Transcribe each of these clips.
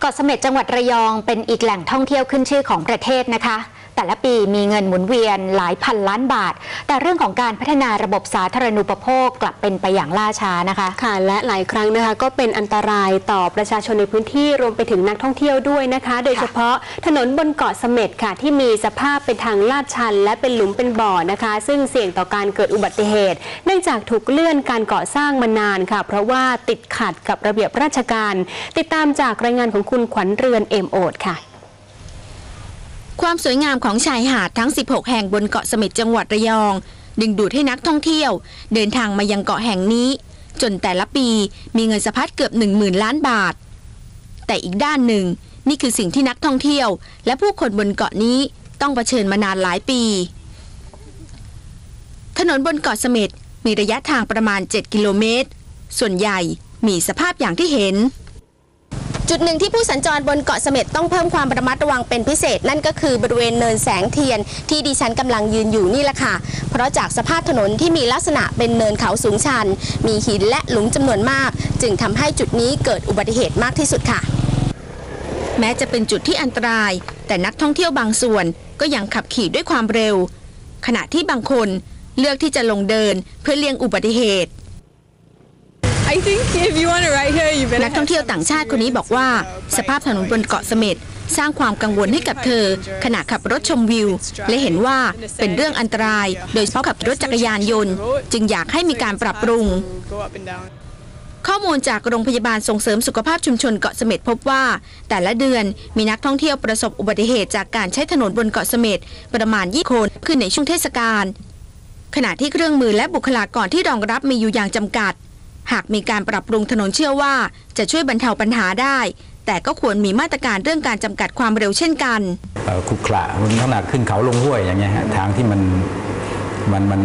เกาะเสม็ดจังหวัดระยองเป็นอีกแหล่งท่องเที่ยวขึ้นชื่อของประเทศนะคะ แต่ละปีมีเงินหมุนเวียนหลายพันล้านบาท แต่เรื่องของการพัฒนาระบบสาธารณูปโภคกลับเป็นไปอย่างล่าช้านะคะ ค่ะ และหลายครั้งนะคะ ก็เป็นอันตรายต่อประชาชนในพื้นที่รวมไปถึงนักท่องเที่ยวด้วยนะคะ โดยเฉพาะถนนบนเกาะเสม็ดค่ะ ที่มีสภาพเป็นทางลาดชัน และเป็นหลุมเป็นบ่อนะคะ ซึ่งเสี่ยงต่อการเกิดอุบัติเหตุ เนื่องจากถูกเลื่อนการก่อสร้างมานานค่ะ เพราะว่าติดขัดกับระเบียบราชการ ติดตามจากรายงานของคุณขวัญเรือนเอมโอดค่ะ ความสวยงามของชายหาดทั้ง 16 แห่งบนเกาะเสม็ดจังหวัดระยอง ดึงดูดให้นักท่องเที่ยว เดินทางมายังเกาะแห่งนี้ จนแต่ละปีมีเงินสะพัดเกือบ 10,000 ล้านบาท แต่อีกด้านหนึ่ง นี่คือสิ่งที่นักท่องเที่ยว และผู้คนบนเกาะนี้ต้องเผชิญมานานหลายปี ถนนบนเกาะเสม็ดมีระยะทางประมาณ 7 กิโลเมตร ส่วนใหญ่มีสภาพอย่างที่เห็น จุดหนึ่งที่ผู้สัญจรบนเกาะเสม็ดต้องเพิ่มความระมัดระวังเป็นพิเศษ นั่นก็คือบริเวณเนินแสงเทียนที่ดิฉันกำลังยืนอยู่นี่แหละค่ะ เพราะจากสภาพถนนที่มีลักษณะเป็นเนินเขาสูงชัน มีหินและหลุมจำนวนมาก จึงทำให้จุดนี้เกิดอุบัติเหตุมากที่สุดค่ะ แม้จะเป็นจุดที่อันตราย แต่นักท่องเที่ยวบางส่วนก็ยังขับขี่ด้วยความเร็ว ขณะที่บางคนเลือกที่จะลงเดินเพื่อเลี่ยงอุบัติเหตุ I think if you want to ride here, you better นั กท่องเที่ยวต่างชาติคนนี้บอกว่า สภาพถนนบนเกาะเสม็ดสร้างความกังวลให้กับเธอ ขณะขับรถชมวิว และเห็นว่าเป็นเรื่องอันตราย โดยเฉพาะขับรถจักรยานยนต์ จึงอยากให้มีการปรับปรุง ข้อมูลจากโรงพยาบาลส่งเสริมสุขภาพชุมชนเกาะเสม็ดพบว่า แต่ละเดือนมีนักท่องเที่ยวประสบอุบัติเหตุจากการใช้ถนนบนเกาะเสม็ดประมาณ20คนขึ้นในช่วงเทศกาลขณะที่เครื่องมือและบุคลากรที่รองรับมีอยู่อย่างจำกัด หากมีการปรับปรุงถนนเชื่อว่า จะช่วยบรรเทาปัญหาได้ แต่ก็ควรมีมาตรการเรื่องการจำกัดความเร็วเช่นกันเอ่อขรุขระมันขนาดขึ้นเขาลงห้วยอย่างเงี้ยฮะทางที่มันมันมัน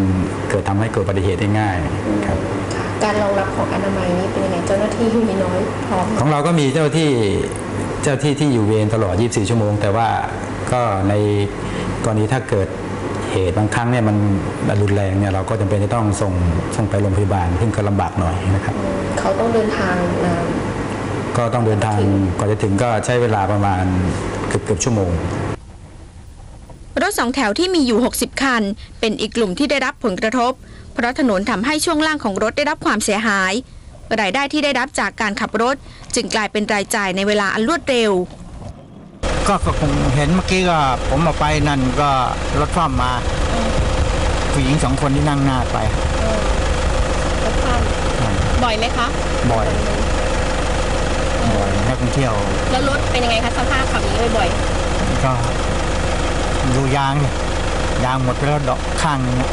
เกิดทำให้เกิดอุบัติเหตุได้ง่ายครับการรองรับของอนามัยนี้เป็นยังไงเจ้าหน้าที่มีน้อยพร้อมของเราก็มีเจ้าที่เจ้าที่ที่อยู่เวรตลอด 24 ชั่วโมง แต่ว่าก็ในกรณีถ้าเกิด เหตุบางครั้งเนี่ยมันรุนแรงเนี่ยเราก็จำเป็นจะต้องส่งส่งไปโรงพยาบาลซึ่งก็ลำบากหน่อยนะครับเขาต้องเดินทางนานก็ต้องเดินทางกว่าจะถึงก็ใช้เวลาประมาณเกือบเกือบชั่วโมงรถสองแถวที่มีอยู่ 60 คัน เป็นอีกกลุ่มที่ได้รับผลกระทบ เพราะถนนทำให้ช่วงล่างของรถได้รับความเสียหาย รายได้ที่ได้รับจากการขับรถ จึงกลายเป็นรายจ่ายในเวลาอันรวดเร็ว ก็ก็คงเห็นเมื่อกี้ก็ผมมาไปนั่นก็รถคว่ำมาผู้หญิงสองคนที่นั่งหน้าไปบ่อยไหมคะบ่อยบ่อยนักท่องเที่ยว แล้วรถเป็นยังไงคะสภาพขับอย่างนี้บ่อยก็ดูยางเนี่ยยางหมดไปแล้วดอกข้างนึงอะ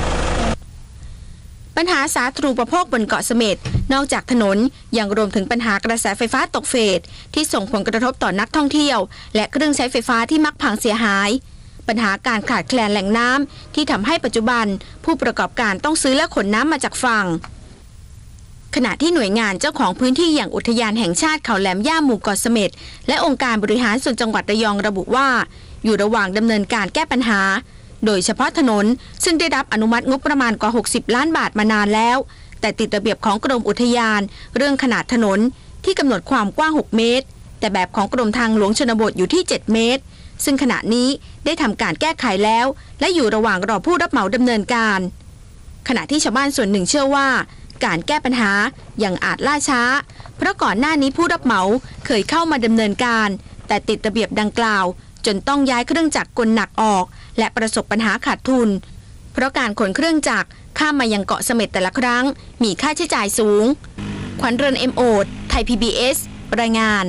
ปัญหาสาธารณูปโภคบนเกาะเสม็ดนอกจากถนนยังรวมถึงปัญหากระแสไฟฟ้าตกเฟสที่ส่งผลกระทบต่อนักท่องเที่ยว และเครื่องใช้ไฟฟ้าที่มักพังเสียหาย ปัญหาการขาดแคลนแหล่งน้ำที่ทำให้ปัจจุบัน ผู้ประกอบการต้องซื้อและขนน้ำมาจากฝั่งขณะที่หน่วยงานเจ้าของพื้นที่อย่างอุทยานแห่งชาติเขาแหลมย่าหมู่เกาะเสม็ดและองค์การบริหารส่วนจังหวัดระยองระบุว่า อยู่ระหว่างดำเนินการแก้ปัญหา โดยเฉพาะถนน ซึ่งได้รับอนุมัติงบประมาณกว่า 60 ล้านบาทมานานแล้ว แต่ติดระเบียบของกรมอุทยาน เรื่องขนาดถนนที่กำหนดความกว้าง 6 เมตร แต่แบบของกรมทางหลวงชนบทอยู่ที่ 7 เมตร ซึ่งขณะนี้ได้ทำการแก้ไขแล้ว และอยู่ระหว่างรอผู้รับเหมาดำเนินการ ขณะที่ชาวบ้านส่วนหนึ่งเชื่อว่า การแก้ปัญหายังอาจล่าช้า เพราะก่อนหน้านี้ผู้รับเหมาเคยเข้ามาดำเนินการ แต่ติดระเบียบดังกล่าว จนต้องย้ายเครื่องจักรกลหนักออก และประสบปัญหาขาดทุน เพราะการขนเครื่องจักรข้ามมายังเกาะเสม็ดแต่ละครั้ง มีค่าใช้จ่ายสูง ขวัญเรือนเอ็มโอดไทย PBS รายงาน